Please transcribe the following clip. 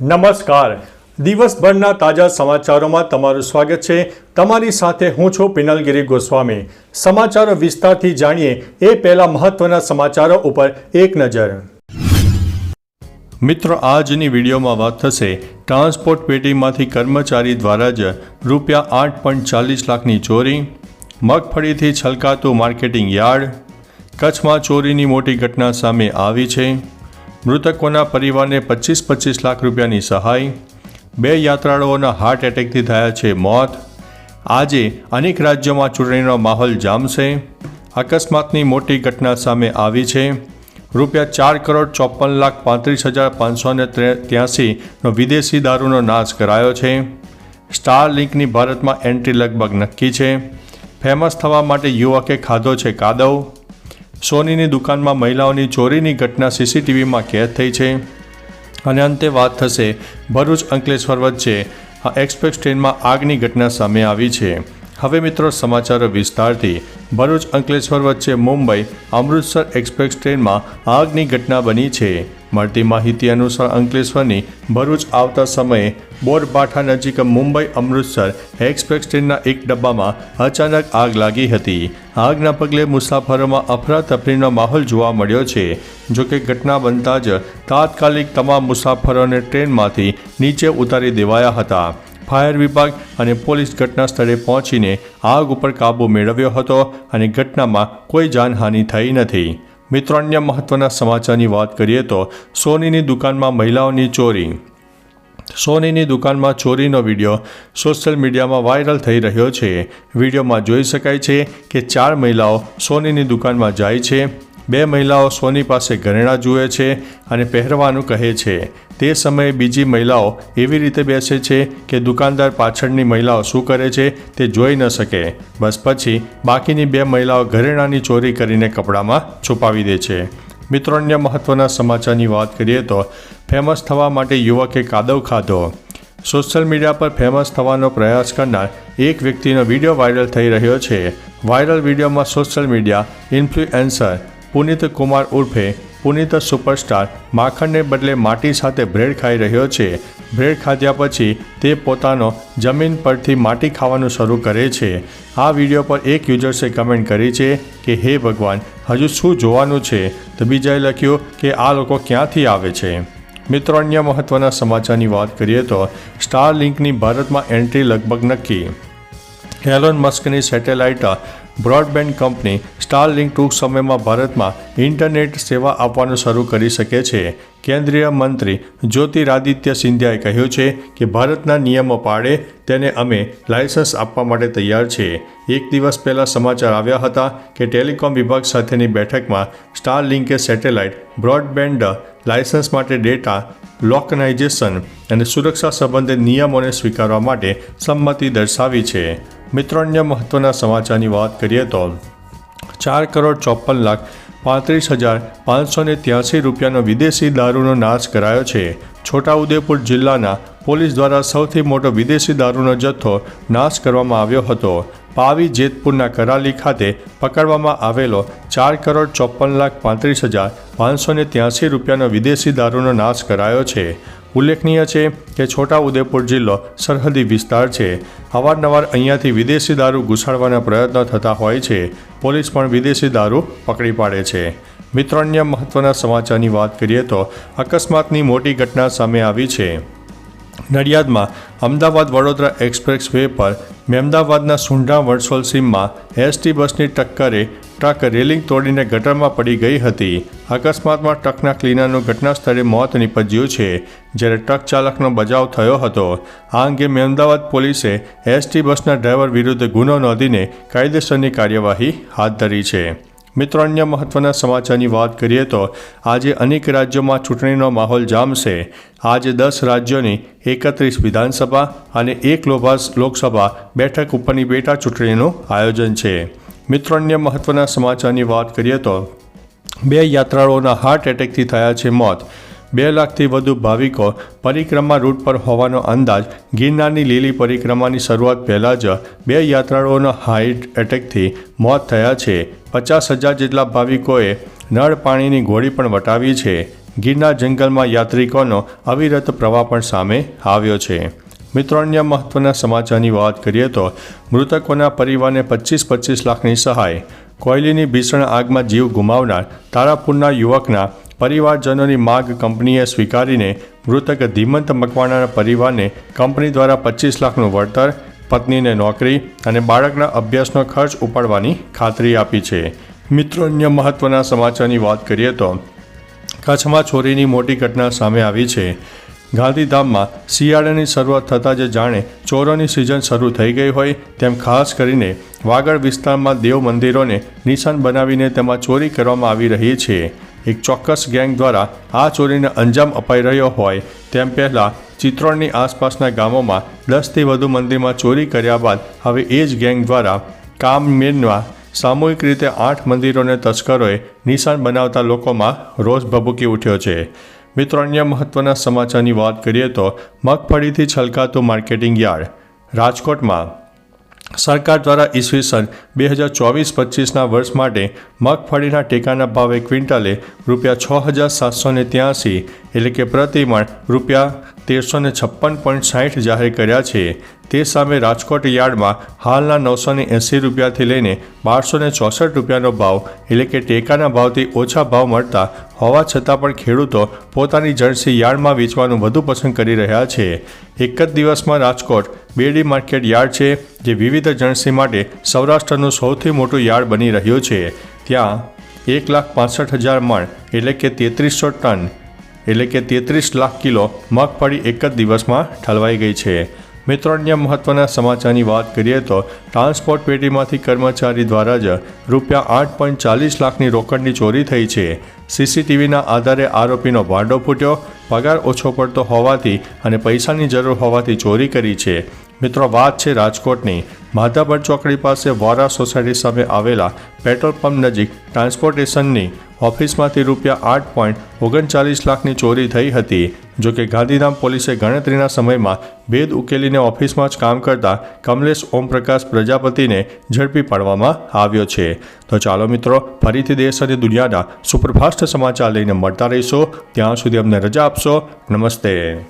નમસ્કાર. દિવસભરના તાજા સમાચારોમાં તમારું સ્વાગત છે. તમારી સાથે હું છું પિનલગીરી ગોસ્વામી. સમાચારો વિસ્તારથી જાણીએ એ પહેલા મહત્વના સમાચારો ઉપર એક નજર. મિત્રો, આજની વિડીયોમાં વાત થશે ટ્રાન્સપોર્ટ પેટીમાંથી કર્મચારી દ્વારા જ રૂપિયા આઠ પોઈન્ટ ચાલીસ લાખની ચોરી, મગફળીથી છલકાતું માર્કેટિંગ યાર્ડ, કચ્છમાં ચોરીની મોટી ઘટના સામે આવી છે. મૃતકોના પરિવારને પચીસ પચીસ લાખ રૂપિયાની સહાય, બે યાત્રાળુઓના હાર્ટ એટેકથી થયા છે મોત, આજે અનેક રાજ્યોમાં ચૂંટણીનો માહોલ જામશે, અકસ્માતની મોટી ઘટના સામે આવી છે, રૂપિયા ચાર કરોડ ચોપન લાખ પાંત્રીસ હજાર પાંચસો ને ત્યાસીનો વિદેશી દારૂનો નાશ કરાયો છે, સ્ટાર લિંકની ભારતમાં એન્ટ્રી લગભગ નક્કી છે, ફેમસ થવા માટે યુવકે ખાધો છે કાદવ સોનીની દુકાનમાં મહિલાઓની ચોરીની ઘટના સીસીટીવીમાં કેદ થઈ છે. અને અંતે વાત થશે ભરૂચ અંકલેશ્વર વચ્ચે. આ એક્સપ્રેસ ટ્રેનમાં આગની ઘટના સામે આવી છે. હવે મિત્રો સમાચારો વિસ્તારથી. ભરૂચ અંકલેશ્વર વચ્ચે મુંબઈ અમૃતસર એક્સપ્રેસ ટ્રેનમાં આગની ઘટના બની છે. મળતી માહિતી અનુસાર અંકલેશ્વરની ભરૂચ આવતા સમયે બોરબાઠા નજીક મુંબઈ અમૃતસર એક્સપ્રેસ ટ્રેનના એક ડબ્બામાં અચાનક આગ લાગી હતી. આગના પગલે મુસાફરોમાં અફરાતફરીનો માહોલ જોવા મળ્યો છે. જોકે ઘટના બનતા જ તાત્કાલિક તમામ મુસાફરોને ટ્રેનમાંથી નીચે ઉતારી દેવાયા હતા. ફાયર વિભાગ અને પોલીસ ઘટના સ્થળે પહોંચીને આગ ઉપર કાબૂ મેળવ્યો હતો અને ઘટનામાં કોઈ જાનહાનિ થઈ નથી. મિત્રો, અન્ય મહત્વના સમાચારની વાત કરીએ તો સોનીની દુકાનમાં મહિલાઓની ચોરી. સોનીની દુકાનમાં ચોરીનો વીડિયો સોશિયલ મીડિયામાં વાયરલ થઈ રહ્યો છે. વિડીયોમાં જોઈ શકાય છે કે ચાર મહિલાઓ સોનીની દુકાનમાં જાય છે. બે મહિલાઓ સોની પાસે ઘરેણાં જુએ છે અને પહેરવાનું કહે છે. તે સમયે બીજી મહિલાઓ એવી રીતે બેસે છે કે દુકાનદાર પાછળની મહિલાઓ શું કરે છે તે જોઈ ન શકે. બસ પછી બાકીની બે મહિલાઓ ઘરેણાંની ચોરી કરીને કપડામાં છુપાવી દે છે. મિત્રો, અન્ય મહત્વના સમાચારની વાત કરીએ તો ફેમસ થવા માટે યુવકે કાદવ ખાધો. સોશિયલ મીડિયા પર ફેમસ થવાનો પ્રયાસ કરનાર એક વ્યક્તિનો વીડિયો વાયરલ થઈ રહ્યો છે. વાયરલ વિડીયોમાં social media influencer Punit Kumar ઉર્ફે પુનિત સુપરસ્ટાર માખણને બદલે માટી સાથે બ્રેડ ખાઈ રહ્યો છે. બ્રેડ ખાધ્યા પછી તે પોતાનો જમીન પરથી માટી ખાવાનું શરૂ કરે છે. આ વીડિયો પર એક યુઝર્સે કમેન્ટ કરી છે કે, હે ભગવાન, હજુ શું જોવાનું છે? તો બીજાએ લખ્યું કે, આ લોકો ક્યાંથી આવે છે? મિત્રો, અન્ય મહત્વના સમાચારની વાત કરીએ તો સ્ટાર લિંકની ભારતમાં એન્ટ્રી લગભગ નક્કી. એલોન મસ્કની satellite broadband company Starlink ટૂંક સમયમાં ભારતમાં ઇન્ટરનેટ સેવા આપવાનું શરૂ કરી શકે છે. કેન્દ્રીય મંત્રી જ્યોતિરાદિત્ય સિંધિયાએ કહ્યું છે કે ભારતના નિયમો પાડે તેને અમે લાયસન્સ આપવા માટે તૈયાર છે. એક દિવસ પહેલાં સમાચાર આવ્યા હતા કે ટેલિકોમ વિભાગ સાથેની બેઠકમાં સ્ટાર લિંકે સેટેલાઇટ બ્રોડબેન્ડ લાયસન્સ માટે ડેટા લોકનાઇઝેશન અને સુરક્ષા સંબંધિત નિયમોને સ્વીકારવા માટે સંમતિ દર્શાવી છે. મિત્રો અન્ય મહત્વના સમાચારની વાત કરીએ તો ચાર કરોડ ચોપન લાખ પાંત્રીસ હજાર પાંચસો ને ત્યાસી રૂપિયાનો વિદેશી દારૂનો નાશ કરાયો છે. છોટાઉદેપુર જિલ્લાના પોલીસ દ્વારા સૌથી મોટો વિદેશી દારૂનો જથ્થો નાશ કરવામાં આવ્યો હતો. પાવી જેતપુરના કરાલી ખાતે પકડવામાં આવેલો ચાર કરોડ ચોપન લાખ પાંત્રીસ હજાર પાંચસો ને ત્યાસી રૂપિયાનો વિદેશી દારૂનો નાશ કરાયો છે. ઉલ્લેખનીય છે કે છોટા ઉદેપુર જિલ્લો સરહદી વિસ્તાર છે. અવારનવાર અહીંયાથી વિદેશી દારૂ ઘૂસાડવાના પ્રયત્નો થતા હોય છે. પોલીસ પણ વિદેશી દારૂ પકડી પાડે છે. મિત્રો, અન્ય મહત્વના સમાચારની વાત કરીએ તો અકસ્માતની મોટી ઘટના સામે આવી છે. નડિયાદમાં અમદાવાદ વડોદરા એક્સપ્રેસ વે પર મેમદાવાદના સુંઢા વડસોલ સીમમાં એસટી બસની ટક્કરે ટ્રક રેલિંગ તોડીને ગટરમાં પડી ગઈ હતી. અકસ્માતમાં ટ્રકના ક્લીનરનું ઘટના સ્થળે મોત નીપજ્યું છે, જ્યારે ટ્રક ચાલકનો બચાવ થયો હતો. આ અંગે અમદાવાદ પોલીસે એસટી બસના ડ્રાઈવર વિરુદ્ધ ગુનો નોંધીને કાયદેસરની કાર્યવાહી હાથ ધરી છે. મિત્રો, અન્ય મહત્વના સમાચારની વાત કરીએ તો આજે અનેક રાજ્યોમાં ચૂંટણીનો માહોલ જામશે. આજે દસ રાજ્યોની એકત્રીસ વિધાનસભા અને એક લોભાસ લોકસભા બેઠક ઉપરની પેટા ચૂંટણીનું આયોજન છે. મિત્રો, અન્ય મહત્વના સમાચારની વાત કરીએ તો બે યાત્રાળુઓના હાર્ટ એટેકથી થયા છે મોત. બે લાખથી વધુ ભાવિકો પરિક્રમા રૂટ પર હોવાનો અંદાજ. ગિરનારની લીલી પરિક્રમાની શરૂઆત પહેલાં જ બે યાત્રાળુઓના હાર્ટ એટેકથી મોત થયા છે. પચાસ હજાર જેટલા ભાવિકોએ નળ પાણીની ગોળી પણ વટાવી છે. ગીરના જંગલમાં યાત્રિકોનો અવિરત પ્રવાહ પણ સામે આવ્યો છે. મિત્રો, અન્ય મહત્વના સમાચારની વાત કરીએ તો મૃતકોના પરિવારને પચીસ પચીસ લાખની સહાય. કોયલીની ભીષણ આગમાં જીવ ગુમાવનાર તારાપુરના યુવકના પરિવારજનોની માગ કંપનીએ સ્વીકારીને મૃતક ધીમંત મકવાણાના પરિવારને કંપની દ્વારા પચીસ લાખનું વળતર, પત્નીને નોકરી અને બાળકના અભ્યાસનો ખર્ચ ઉપાડવાની ખાતરી આપી છે. મિત્રો, અન્ય મહત્વના સમાચારની વાત કરીએ તો કચ્છમાં ચોરીની મોટી ઘટના સામે આવી છે. ગાંધીધામમાં શિયાળાની શરૂઆત થતાં જ જાણે ચોરોની સિઝન શરૂ થઈ ગઈ હોય તેમ ખાસ કરીને વાગડ વિસ્તારમાં દેવ મંદિરોને નિશાન બનાવીને તેમાં ચોરી કરવામાં આવી રહી છે. એક ચોક્કસ ગેંગ દ્વારા આ ચોરીને અંજામ અપાઈ રહ્યો હોય તેમ પહેલાં ચિત્રોણની આસપાસના ગામોમાં દસથી વધુ મંદિરમાં ચોરી કર્યા બાદ હવે એ જ ગેંગ દ્વારા કામ મેળવા સામૂહિક રીતે આઠ મંદિરોને તસ્કરોએ નિશાન બનાવતા લોકોમાં રોષ ભભૂકી ઉઠ્યો છે. મિત્રો, અન્ય મહત્વના સમાચારની વાત કરીએ તો મગફળીથી છલકાતું માર્કેટિંગ યાર્ડ. રાજકોટમાં સરકાર દ્વારા ઈસવીસન બે હજાર ચોવીસ પચીસના વર્ષ માટે મગફળીના ટેકાના ભાવે ક્વિન્ટલે રૂપિયા છ હજાર સાતસો ને ત્યાંસી એટલે કે પ્રતિમણ રૂપિયા તેરસો ને છપ્પન પોઈન્ટ સાઠ જાહેર કર્યા છે. તે સામે રાજકોટ યાર્ડમાં હાલના નવસોને એંસી રૂપિયાથી લઈને બારસો ને ચોસઠ રૂપિયાનો ભાવ એટલે કે ટેકાના ભાવથી ઓછા ભાવ મળતા હોવા છતાં પણ ખેડૂતો પોતાની જર્સી યાર્ડમાં વેચવાનું વધુ પસંદ કરી રહ્યા છે. એક જ દિવસમાં રાજકોટ બેડી માર્કેટ યાર્ડ છે, જે વિવિધ જર્સી માટે સૌરાષ્ટ્રનું સૌથી મોટું યાર્ડ બની રહ્યું છે. ત્યાં એક લાખ પાસઠ હજાર મણ એટલે કે તેત્રીસો ટન એટલે કે તેત્રીસ લાખ કિલો મગફળી એક જ દિવસમાં ઠલવાઈ ગઈ છે. મિત્રો અન્ય મહત્વના સમાચારની વાત કરીએ તો ટ્રાન્સપોર્ટ પેટીમાંથી કર્મચારી દ્વારા જ રૂપિયા આઠ પોઈન્ટ ચાલીસ લાખની રોકડની ચોરી થઈ છે. સીસીટીવીના આધારે આરોપીનો ભાંડો ફૂટ્યો, પગાર ઓછો પડતો હોવાથી અને પૈસાની જરૂર હોવાથી ચોરી કરી છે. મિત્રો, વાત છે રાજકોટની. માધાપર ચોકડી પાસે વોરા સોસાયટી સામે આવેલા પેટ્રોલ પંપ નજીક ટ્રાન્સપોર્ટેશનની ઓફિસમાંથી રૂપિયા આઠ પોઈન્ટ ઓગણચાલીસ લાખની ચોરી થઈ હતી. જોકે ગાંધીધામ પોલીસે ગણતરીના સમયમાં ભેદ ઉકેલીને ઓફિસમાં જ કામ કરતા કમલેશ ઓમપ્રકાશ પ્રજાપતિને ઝડપી પાડવામાં આવ્યો છે. તો ચાલો મિત્રો, ફરીથી દેશ અને દુનિયાના સુપરફાસ્ટ સમાચાર લઈને મળતા રહીશો. ત્યાં સુધી અમને રજા આપશો. નમસ્તે.